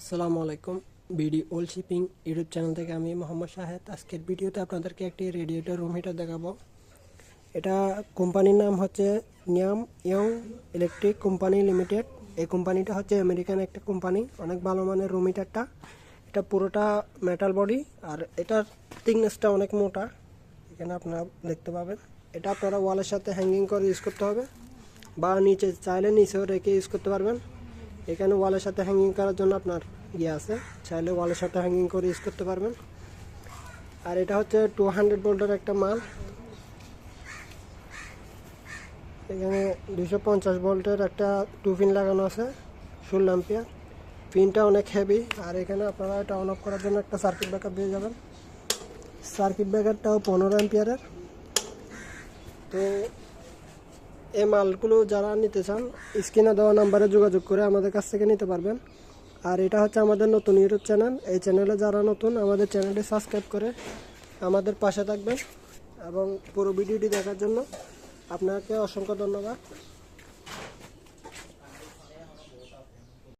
আসসালামু আলাইকুম। বিডি ওল শিপিং ইউটিউব চ্যানেল থেকে আমি মোহাম্মদ শাহেদ। আজকের ভিডিওতে আপনাদেরকে একটি রেডিয়েটর রুম হিটার দেখাবো। এটা কোম্পানির নাম হচ্ছে নিয়াম ইয়ং ইলেকট্রিক কোম্পানি লিমিটেড। এই কোম্পানিটা হচ্ছে আমেরিকান একটা কোম্পানি, অনেক ভালো মানের রুম হিটারটা। এটা পুরোটা মেটাল বডি আর এটার থিকনেসটা অনেক মোটা। এখানে আপনারা দেখতে পাবেন। এটা আপনারা ওয়ালের সাথে হ্যাঙ্গিং করে ইউজ করতে হবে, বা নিচে চাইলে নিচেও রেখে ইউজ করতে পারবেন। এখানে ওয়ালের সাথে হ্যাঙ্গিং করার জন্য আপনার ইয়ে আছে। চাইলে ওয়ালের সাথে হ্যাঙ্গিং করে ইউজ করতে পারবেন। আর এটা হচ্ছে টু হান্ড্রেড বোল্টের একটা মাল। এখানে দুশো পঞ্চাশ ভোল্টের একটা টু পিন লাগানো আছে ষোলো অ্যাম্পিয়ার পিনটা অনেক হেভি আর এখানে আপনারা এটা অন অফ করার জন্য একটা সার্কিট ব্রেকার দিয়ে যাবেন। সার্কিট ব্রেকারটাও পনেরো অ্যাম্পিয়ারের তো এই মালগুলো যারা নিতে চান, স্ক্রিনে দেওয়া নাম্বারে যোগাযোগ করে আমাদের কাছ থেকে নিতে পারবেন। আর এটা হচ্ছে আমাদের নতুন ইউটিউব চ্যানেল। এই চ্যানেলে যারা নতুন, আমাদের চ্যানেলটি সাবস্ক্রাইব করে আমাদের পাশে থাকবেন। এবং পুরো ভিডিওটি দেখার জন্য আপনাকে অসংখ্য ধন্যবাদ।